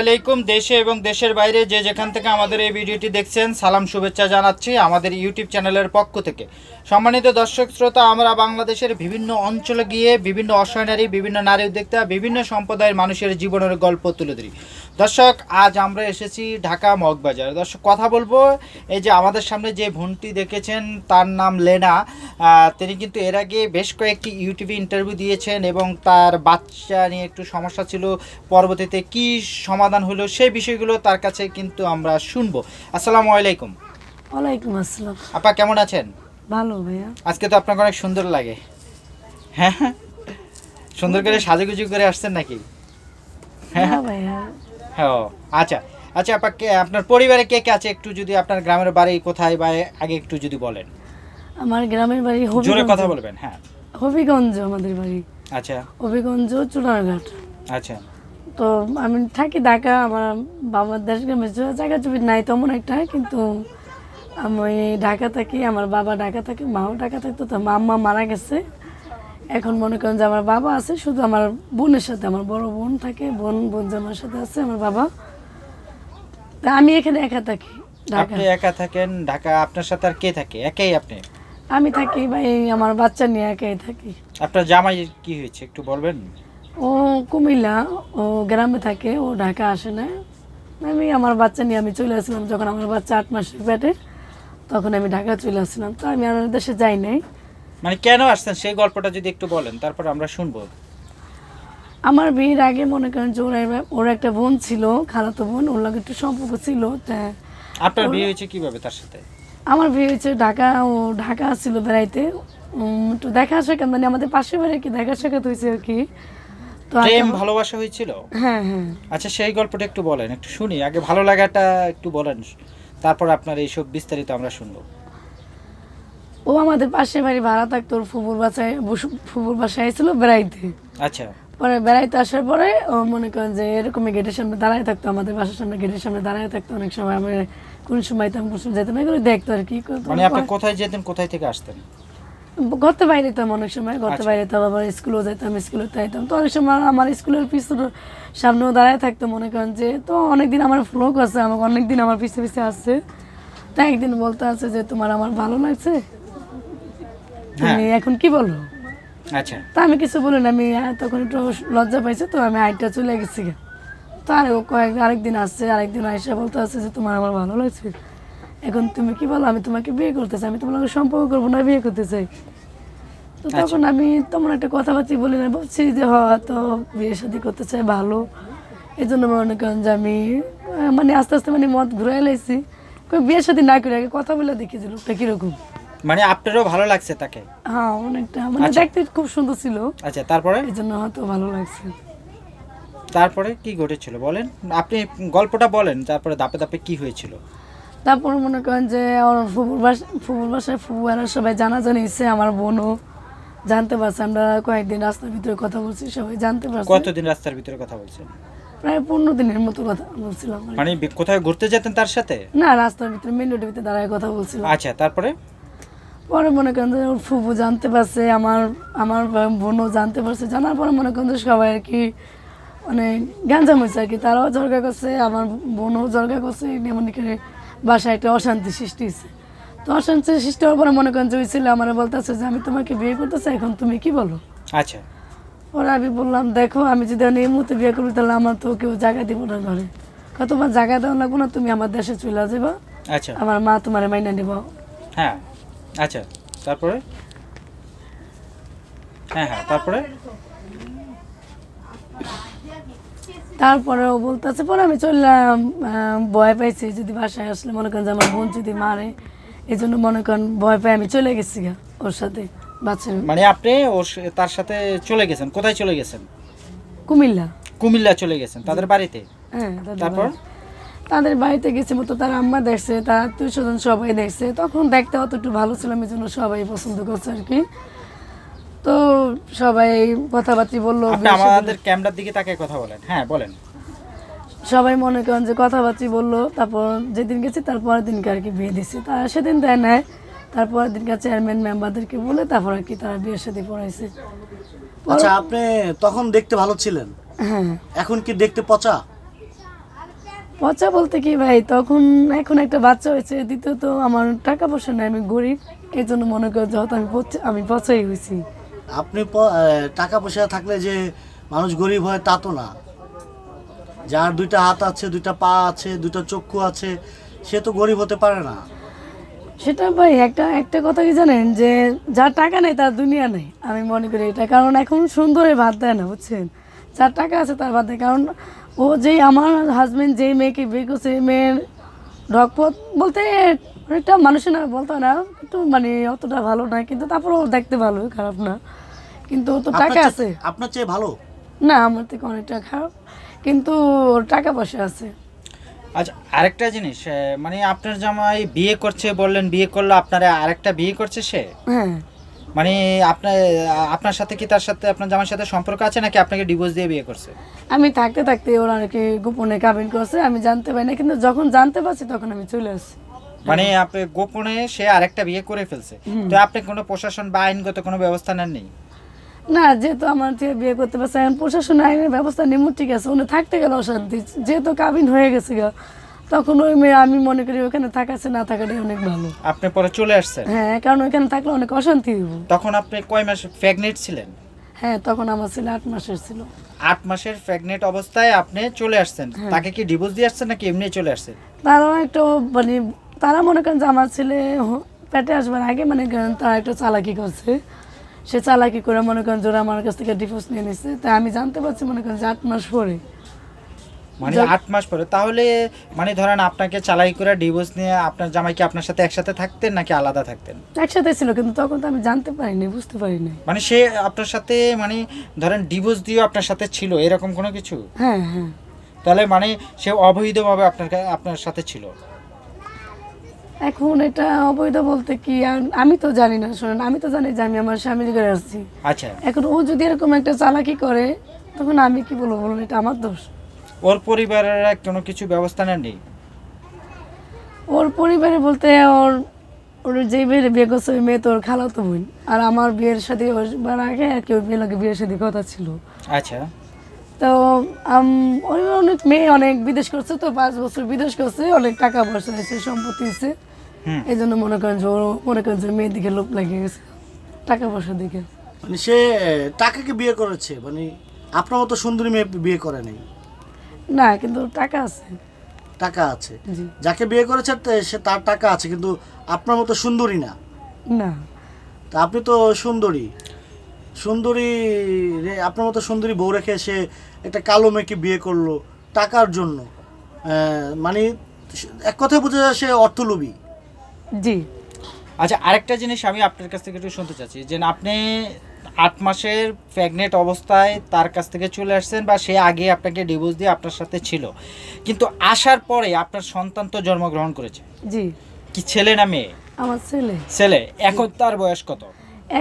আলাইকুম দেশে এবং দেশের বাইরে যে যেখান থেকে আমাদের এই ভিডিওটি দেখছেন, সালাম, শুভেচ্ছা জানাচ্ছি আমাদের ইউটিউব চ্যানেলের পক্ষ থেকে। সম্মানিত দর্শক, শ্রোতা, আমরা বাংলাদেশের বিভিন্ন অঞ্চলে গিয়ে বিভিন্ন অসহায় নারী, বিভিন্ন নারী উদ্যোক্তা, বিভিন্ন সম্প্রদায়ের মানুষের জীবনের গল্প তুলে ধরি। দর্শক আজ আমরা এসেছি ঢাকা মগবাজার। দর্শক কথা বলব এই যে আমাদের সামনে যে বোনটি দেখেছেন তার নাম লেনা। তিনি কিন্তু এর আগে বেশ কয়েকটি ইউটিউবে ইন্টারভিউ দিয়েছেন এবং তার বাচ্চা নিয়ে একটু সমস্যা ছিল। পরবর্তীতে কি সমাধান হলো সেই বিষয়গুলো তার কাছে কিন্তু আমরা শুনব। আসসালামু আলাইকুম। ওয়ালাইকুম আসসালাম। আপা কেমন আছেন? ভালো ভাইয়া। আজকে তো আপনাকে অনেক সুন্দর লাগে। হ্যাঁ হ্যাঁ। সুন্দর করে সাজুগুজু করে আসছেন নাকি? হ্যাঁ ভাইয়া হ্যাঁ আচ্ছা। আচ্ছা আপা কে আপনার পরিবারে কে কে আছে? একটু যদি আপনার গ্রামের বাড়ি কোথায় বা আগে একটু যদি বলেন। আমার গ্রামের বাড়ি জোরে কথা বলবেন হ্যাঁ। হবিগঞ্জ আমাদের বাড়ি। আচ্ছা। হবিগঞ্জ চুনারঘাট আচ্ছা। তো আমি থাকি ঢাকা আমার বাবার দেশ গ্রামে জায়গা জমি নাই তেমন একটা কিন্তু আমি ঢাকা থাকি আমার বাবা ঢাকা থাকে মাও ঢাকা থাকতো তো মাম্মা মারা গেছে। এখন মনে করেন যে আমার বাবা আছে শুধু আমার বোনের সাথে আমার বড় বোন থাকে বোন বোন জামার সাথে আছে আমার বাবা। তা আমি এখানে একা থাকি ঢাকা। আপনি একা থাকেন ঢাকা আপনার সাথে আর কে থাকে? একাই আপনি? আমি থাকি ভাই আমার বাচ্চা নিয়ে একাই থাকি। আপনার জামাই কি হয়েছে একটু বলবেন? ও কুমিল্লা ও গ্রামে থাকে ও ঢাকা আসে না। আমি আমার বাচ্চা নিয়ে আমি চলে আসলাম যখন আমার বাচ্চা আট মাসের পেটে তখন আমি ঢাকা চলে আসলাম তো আমি আর দেশে যাই নাই। মানে কেন আসছেন? সেই গল্পটা যদি একটু বলেন তারপর আমরা শুনব। আমার বিয়ের আগে মনে করেন যে ওর ওর একটা বোন ছিল খালাতো বোন ওর লাগে একটু সম্পর্ক ছিল তা আপনার বিয়ে হয়েছে কীভাবে তার সাথে? আমার বিয়ে হয়েছে ঢাকা ও ঢাকা ছিল বেড়াইতে। একটু দেখা সাক্ষাৎ মানে আমাদের পাশে বাড়ি কি দেখা সাক্ষাৎ হয়েছে আর কি। তো প্রেম ভালোবাসা হয়েছিল? হ্যাঁ হ্যাঁ। আচ্ছা সেই গল্পটা একটু বলেন একটু শুনি। আগে ভালো লাগাটা একটু বলেন। তারপর আপনার এইসব বিস্তারিত আমরা শুনব। ও আমাদের পাশে বাড়ি ভাড়া থাকতো ওর ফুপুর বাসায় ফুপুর বাসায় ছিল বেড়াইতে। আচ্ছা। পরে বেড়াইতে আসার পরে ও মনে করেন যে এরকমই গেটের সামনে দাঁড়ায় থাকতো আমাদের বাসার সামনে গেটের সামনে দাঁড়ায় থাকতো অনেক সময় আমি কোন সময় তেমন কোন সময় যেতাম এগুলো দেখতো আর কি মানে আপনি কোথায় যেতেন কোথায় থেকে আসতেন? ঘরতে বাইরে যেতাম অনেক সময় ঘরতে আচ্ছা। বাইরে যেতাম আবার স্কুলেও স্কুলে যাইতাম তো অনেক সময় আমার স্কুলের পিছনে সামনেও দাঁড়ায় থাকতো মনে করেন যে তো অনেকদিন আমার ফ্লোক আছে আমাকে অনেকদিন আমার পিছিয়ে পিছিয়ে আসছে। তো একদিন বলতে আছে যে তোমার আমার ভালো লাগছে? তুমি এখন কি বলো? আচ্ছা। তা আমি কিছু বলি না আমি তখন একটু লজ্জা পাইছে তো আমি আইটা চলে গেছি। তো আর ও কয়েক আরেকদিন আসছে আরেকদিন আইসা বলতে আসছে যে তোমার আমার ভালো লাগছে। এখন তুমি কি বলো আমি তোমাকে বিয়ে করতে চাই আমি তোমার সম্পর্ক করব না বিয়ে করতে চাই। তো তখন আমি তেমন একটা কথাবার্তা বলি না বলছি যে হয়তো বিয়ে শাদি করতে চাই ভালো। এই জন্য মনে করেন যে আমি মানে আস্তে আস্তে মানে মত ঘুরাই লাইছি। বিয়ে শাদি না করে আগে কথা বলে দেখি যে লোকটা কীরকম। মানে আপনারও ভালো লাগছে তাকে? হ্যাঁ অনেকটা। মানে দেখতে খুব সুন্দর ছিল। আচ্ছা তারপরে? এই জন্য হয়তো ভালো লাগছে। তারপরে কি ঘটেছিল বলেন? আপনি গল্পটা বলেন তারপরে ধাপে ধাপে কি হয়েছিল? তারপর মনে করেন যে আমার ফুপুর বাসা ফুপুর বাসায় ফুপুয়ারা সবাই জানাজানি হয়েছে আমার বোনও জানতে পারছে। আমরা কয়েকদিন রাস্তার ভিতরে কথা বলছি সবাই জানতে পারছে। কতদিন রাস্তার ভিতরে কথা বলছেন? প্রায় পনেরো দিনের মতো কথা বলছিলাম মানে কোথায় ঘুরতে যেতেন তার সাথে? না রাস্তার ভিতরে মেন রোডের ভিতরে দাঁড়ায় কথা বলছিলাম। আচ্ছা তারপরে? পরে মনে করেন যে ওর ফুপু জানতে পারছে আমার আমার বোনও জানতে পারছে। জানার পরে মনে করেন যে সবাই আর কি মানে গ্যাঞ্জাম হয়েছে আর কি। তারাও জর্গা করছে আমার বোনও জর্গা করছে এমন করে বাসায় একটা অশান্তি সৃষ্টি হয়েছে। তো অশান্তি সৃষ্টি হওয়ার পরে মনে করেন যে ওই ছেলে আমার বলতেছে যে আমি তোমাকে বিয়ে করতে চাই এখন তুমি কি বলো? আচ্ছা। ওরা আমি বললাম দেখো আমি যদি এই মুহূর্তে বিয়ে করি তাহলে আমার তো কেউ জায়গা দিব না ঘরে। তোমার জায়গা দেওয়া লাগবো না তুমি আমার দেশে চলে যাবা আচ্ছা। আমার মা তোমার মাইনা নেব। হ্যাঁ। আচ্ছা তারপরে? হ্যাঁ হ্যাঁ তারপরে? তারপরে ও বলতেছে পরে আমি চললাম ভয় পাইছি যদি বাসায় আসলে মনে করেন যে আমার বোন যদি মারে এই জন্য মনে করেন ভয় পাই আমি চলে গেছি গা ওর সাথে বাচ্চা মানে আপনি ওর তার সাথে চলে গেছেন কোথায় চলে গেছেন? কুমিল্লা। কুমিল্লা চলে গেছেন তাদের বাড়িতে? হ্যাঁ তারপর। তাদের বাড়িতে গেছে মতো তার আম্মা দেখছে তার আত্মীয় স্বজন সবাই দেখছে। তখন দেখতে অত একটু ভালো ছিলাম এই জন্য সবাই পছন্দ করছে আর কি। তো সবাই কথাবার্তা বলল আপনি আমাদের ক্যামেরার দিকে তাকে কথা বলেন। হ্যাঁ বলেন। সবাই মনে করেন যে কথাবার্তা বলল তারপর যেদিন গেছি তারপরের দিনকে আর কি বিয়ে দিছি। তারা সেদিন দেয় নাই তারপরের দিনকে চেয়ারম্যান মেম্বারদেরকে বলে তারপর আর কি তারা বিয়ের সাথে পড়াইছে। আচ্ছা আপনি তখন দেখতে ভালো ছিলেন? হ্যাঁ। এখন কি দেখতে পচা? পচা বলতে কি ভাই? তখন এখন একটা বাচ্চা হয়েছে দ্বিতীয়ত আমার টাকা পয়সা নেই আমি গরিব। এই জন্য মনে করি যত আমি পচা- আমি পচাই হয়েছি। আপনি টাকা পয়সা থাকলে যে মানুষ গরিব হয় তা তো না। যার দুইটা হাত আছে দুইটা পা আছে দুইটা চক্ষু আছে সে তো গরিব হতে পারে না। সেটা ভাই একটা একটা কথা কি জানেন? যে যার টাকা নেই তার দুনিয়া নেই। আমি মনে করি এটা। কারণ এখন সুন্দরে ভাত দেয় না বুঝছেন? যার টাকা আছে তার ভাত দেয়। কারণ ও যেই আমার হাজবেন্ড যেই মেয়েকে বিয়ে করছে এই মেয়ের ঢকপথ বলতে অনেকটা মানুষের না বলতো না একটু মানে অতটা ভালো না কিন্তু তারপরেও দেখতে ভালো খারাপ না। কিন্তু ও তো টাকা আছে। আপনার চেয়ে ভালো? না আমার থেকে অনেকটা খারাপ কিন্তু ওর টাকা পয়সা আছে। আচ্ছা আরেকটা জিনিস মানে আপনার জামাই বিয়ে করছে বললেন বিয়ে করল আপনারা আরেকটা বিয়ে করছে সে? হ্যাঁ। মানে আপনার আপনার সাথে কি তার সাথে আপনার জামাইয়ের সাথে সম্পর্ক আছে নাকি আপনাকে ডিভোর্স দিয়ে বিয়ে করছে? আমি থাকতে থাকতে ওরা আর কি গোপনে কাবিন করছে আমি জানতে পারি না কিন্তু যখন জানতে পারছি তখন আমি চলে আসছি। মানে আপনি গোপনে সে আরেকটা বিয়ে করে ফেলছে। তো আপনি কোনো প্রশাসন বা আইনগত কোনো ব্যবস্থা নেননি? না যেহেতু আমার থেকে বিয়ে করতে পারছে প্রশাসন আইনের ব্যবস্থা নেব ঠিক আছে উনি থাকতে গেলে অশান্তি যেহেতু কাবিন হয়ে গেছে গা তখন ওই মেয়ে আমি মনে করি ওখানে থাকাছে না থাকাটাই অনেক ভালো। আপনি পরে চলে আসছেন? হ্যাঁ কারণ ওইখানে থাকলে অনেক অশান্তি হইব। তখন আপনি কয় মাস প্রেগনেন্ট ছিলেন? হ্যাঁ তখন আমার ছেলে আট মাসের ছিল। আট মাসের প্রেগনেন্ট অবস্থায় আপনি চলে আসছেন। তাকে কি ডিভোর্স দিয়ে আসছেন নাকি এমনি চলে আসছেন? তারাও একটু মানে তারা মনে করেন যে আমার ছেলে পেটে আসবার আগে মানে তারা একটু চালাকি করছে। সে চালাকি করে মনে করেন জোরে আমার কাছ থেকে ডিভোর্স নিয়ে নিচ্ছে তাই আমি জানতে পারছি মনে করেন যে আট মাস পরে। মানে আট মাস পরে। তাহলে মানে ধরেন আপনাকে চালাই করে ডিভোর্স নিয়ে আপনার জামাই কি আপনার সাথে একসাথে থাকতেন নাকি আলাদা থাকতেন? একসাথে ছিল কিন্তু তখন তো আমি জানতে পারিনি বুঝতে পারিনি। মানে সে আপনার সাথে মানে ধরেন ডিভোর্স দিয়েও আপনার সাথে ছিল এরকম কোনো কিছু? হ্যাঁ হ্যাঁ। তাহলে মানে সে অবৈধভাবে আপনার আপনার সাথে ছিল? এখন এটা অবৈধ বলতে কি আমি তো জানি না শোনেন আমি তো জানি যে আমি আমার স্বামীর ঘরে আসছি আচ্ছা। এখন ও যদি এরকম একটা চালাকি করে তখন আমি কি বলব বলুন এটা আমার দোষ। ওর পরিবারের কোনো কিছু ব্যবস্থা নেননি? ওর পরিবারে বলতে ওর ওর যে মেয়ের বিয়ে করছে ওই মেয়ে তোর খালাতো বোন। আর আমার বিয়ের সাথে ওর আগে আর কি ওই মেয়ে লাগে বিয়ের সাথে কথা ছিল। আচ্ছা। তো আম- ওই অনেক মেয়ে অনেক বিদেশ করছে তো পাঁচ বছর বিদেশ করছে অনেক টাকা পয়সা হয়েছে সম্পত্তি হুম। এই জন্য মনে করেন যে ওর মনে করেন যে মেয়ের দিকে লোভ লাগিয়ে গেছে টাকা পয়সা দিকে। মানে সে টাকাকে বিয়ে করেছে মানে আপনার মতো সুন্দরী মেয়ে বিয়ে করে নাই। না কিন্তু টাকা আছে। টাকা আছে। যাকে বিয়ে করেছে সে তার টাকা আছে কিন্তু আপনার মতো সুন্দরী না। না। তা আপনি তো সুন্দরী। সুন্দরী রে- আপনার মতো সুন্দরী বউ রেখে সে একটা কালো মেয়েকে বিয়ে করল টাকার জন্য। মানে এক কথায় বোঝা যায় সে অর্থলোভী। জি। আচ্ছা আরেকটা জিনিস আমি আপনার কাছ থেকে একটু শুনতে চাচ্ছি। যে আপনি আট মাসের প্রেগনেন্ট অবস্থায় তার কাছ থেকে চলে আসছেন বা সে আগে আপনাকে ডিভোর্স দিয়ে আপনার সাথে ছিল। কিন্তু আসার পরে আপনার সন্তান তো জন্মগ্রহণ করেছে। জি। কি ছেলে না মেয়ে? আমার ছেলে। ছেলে। এখন তার বয়স কত?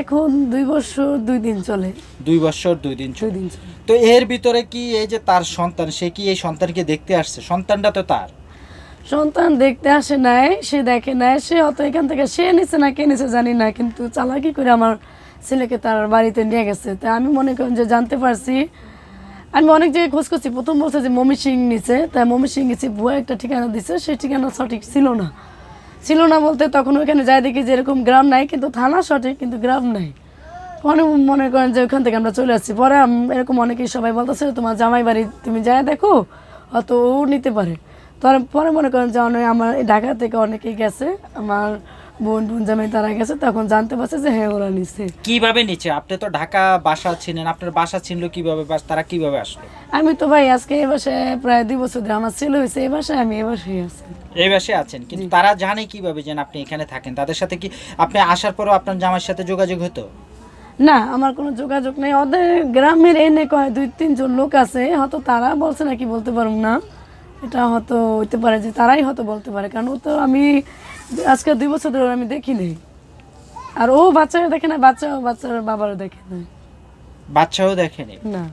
এখন দুই বছর দুই দিন চলে। দুই বছর দুই দিন দুই দিন তো এর ভিতরে কি এই যে তার সন্তান সে কি এই সন্তানকে দেখতে আসছে? সন্তানটা তো তার। সন্তান দেখতে আসে নাই সে দেখে নাই সে অত এখান থেকে সে নিছে না কে নিছে জানি না কিন্তু চালাকি করে আমার ছেলেকে তার বাড়িতে নিয়ে গেছে। তা আমি মনে করেন যে জানতে পারছি। আমি অনেক জায়গায় খোঁজ করছি। প্রথম বলছে যে মমি সিং নিছে। তাই মমি সিং গেছি ভুয়া একটা ঠিকানা দিছে। সেই ঠিকানা সঠিক ছিল না। ছিল না বলতে তখন ওইখানে যাই দেখি যে এরকম গ্রাম নাই, কিন্তু থানা সঠিক, কিন্তু গ্রাম নাই। পরে মনে করেন যে ওখান থেকে আমরা চলে আসছি। পরে এরকম অনেকেই সবাই বলতেছে, তোমার জামাই বাড়ি তুমি যাই দেখো হয়তো ও নিতে পারে। তার পরে মনে করেন যে অনেক আমার ঢাকা থেকে অনেকেই গেছে। আমার বোন বোন জামাই তারা গেছে তখন জানতে পারছে যে হ্যাঁ ওরা নিচ্ছে কীভাবে নিচ্ছে আপনি তো ঢাকা বাসা ছিলেন আপনার বাসা ছিল কীভাবে বা তারা কীভাবে আসলো? আমি তো ভাই আজকে এই বাসায় প্রায় দুই বছর ধরে আমার ছেলে হয়েছে এই বাসায় আমি এই বাসায় আছি। এই বাসে আছেন? কিন্তু তারা জানে কীভাবে যে আপনি এখানে থাকেন। তাদের সাথে কি আপনি আসার পরও আপনার জামাইয়ের সাথে যোগাযোগ হতো? না আমার কোনো যোগাযোগ নেই। ওদের গ্রামের এনে কয় দুই তিনজন লোক আছে হয়তো তারা বলছে নাকি বলতে পারব না। এটা হয়তো হইতে পারে যে তারাই হয়তো বলতে পারে। কারণ ও তো আমি আজকে দুই বছর ধরে আমি দেখি নেই। আর ও বাচ্চারা দেখে না বাচ্চা বাচ্চার বাবারও দেখে না বাচ্চাও দেখেনি না।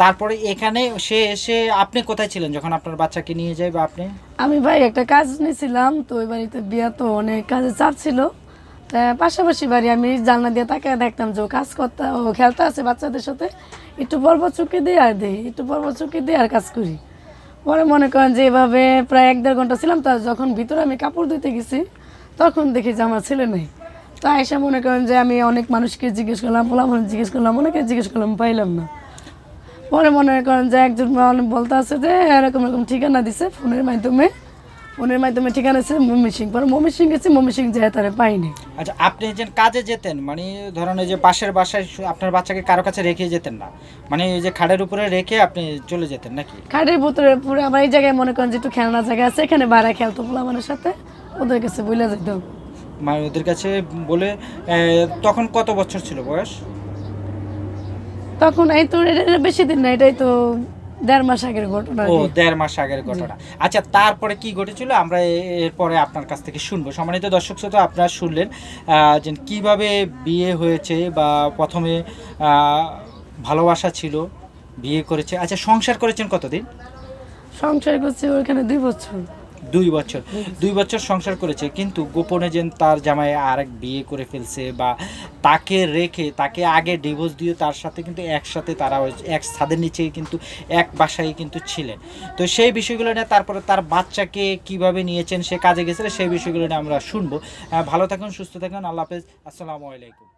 তারপরে এখানে সে এসে আপনি কোথায় ছিলেন যখন আপনার বাচ্চাকে নিয়ে যায় বা আপনি? আমি ভাই একটা কাজ নিয়েছিলাম তো ওই বাড়িতে বিয়া তো অনেক কাজে চাপ ছিল। তা পাশাপাশি বাড়ি আমি জানলা দিয়ে তাকে দেখতাম যে ও কাজ করতে ও খেলতে আছে বাচ্চাদের সাথে। একটু পর্ব চুকি দিয়ে আর দিই একটু পর্ব চুকি দিয়ে আর কাজ করি। পরে মনে করেন যে এভাবে প্রায় এক দেড় ঘণ্টা ছিলাম তার যখন ভিতরে আমি কাপড় ধুতে গেছি তখন দেখি যে আমার ছেলে নেই। তো আয়সা মনে করেন যে আমি অনেক মানুষকে জিজ্ঞেস করলাম পোলাম জিজ্ঞেস করলাম? অনেকে জিজ্ঞেস করলাম পাইলাম না। পরে মনে করেন যে একজন অনেক বলতে আছে যে এরকম এরকম ঠিকানা দিছে ফোনের মাধ্যমে। ফোনের মাধ্যমে ঠিকানা আছে মমি সিং। পরে মমি সিং গেছে মমি সিং যায় তারা পাইনি। আচ্ছা আপনি যে কাজে যেতেন মানে ধরেন এই যে পাশের বাসায় আপনার বাচ্চাকে কারও কাছে রেখে যেতেন না। মানে এই যে খাটের উপরে রেখে আপনি চলে যেতেন নাকি? খাটের ভিতরে পুরো আমার এই জায়গায় মনে করেন যে একটু খেলনা জায়গা আছে এখানে বাইরে খেলতো পোলামানের সাথে। ওদের কাছে বলে যেতাম মানে ওদের কাছে বলে তখন কত বছর ছিল বয়স? তখন এই তো বেশি দিন না এটাই তো দেড় মাস আগের ঘটনা ও দেড় মাস আগের ঘটনা। আচ্ছা তারপরে কি ঘটেছিল? আমরা এরপরে আপনার কাছ থেকে শুনব। সম্মানিত দর্শক শ্রোতা আপনারা শুনলেন যে কীভাবে বিয়ে হয়েছে বা প্রথমে ভালোবাসা ছিল বিয়ে করেছে। আচ্ছা সংসার করেছেন কতদিন? সংসার করছে ওইখানে দুই বছর। দুই বছর। দুই বছর সংসার করেছে, কিন্তু গোপনে যেন তার জামাই আরেক বিয়ে করে ফেলছে বা তাকে রেখে, তাকে আগে ডিভোর্স দিয়ে তার সাথে কিন্তু একসাথে তারা এক ছাদের নিচে কিন্তু এক বাসায় কিন্তু ছিলেন। তো সেই বিষয়গুলো নিয়ে তারপরে তার বাচ্চাকে কীভাবে নিয়েছেন, সে কাজে গেছিল সেই বিষয়গুলো নিয়ে আমরা শুনব। ভালো থাকুন, সুস্থ থাকুন, আল্লাহ হাফেজ, আসসালামু আলাইকুম।